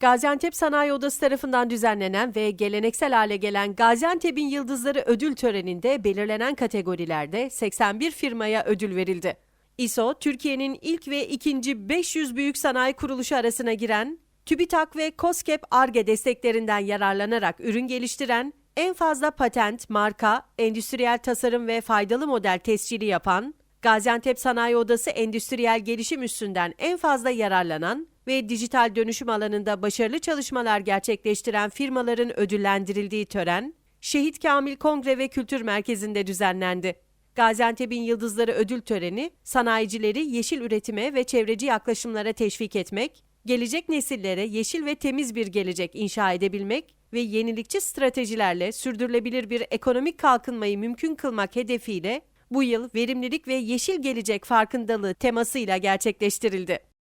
Gaziantep Sanayi Odası tarafından düzenlenen ve geleneksel hale gelen Gaziantep'in Yıldızları ödül töreninde belirlenen kategorilerde 81 firmaya ödül verildi. ISO, Türkiye'nin ilk ve ikinci 500 büyük sanayi kuruluşu arasına giren, TÜBİTAK ve COSGAP ARGE desteklerinden yararlanarak ürün geliştiren, en fazla patent, marka, endüstriyel tasarım ve faydalı model tescili yapan, Gaziantep Sanayi Odası endüstriyel gelişim üstünden en fazla yararlanan ve dijital dönüşüm alanında başarılı çalışmalar gerçekleştiren firmaların ödüllendirildiği tören, Şehit Kamil Kongre ve Kültür Merkezi'nde düzenlendi. Gaziantep'in Yıldızları ödül töreni, sanayicileri yeşil üretime ve çevreci yaklaşımlara teşvik etmek, gelecek nesillere yeşil ve temiz bir gelecek inşa edebilmek ve yenilikçi stratejilerle sürdürülebilir bir ekonomik kalkınmayı mümkün kılmak hedefiyle bu yıl verimlilik ve yeşil gelecek farkındalığı temasıyla gerçekleştirildi.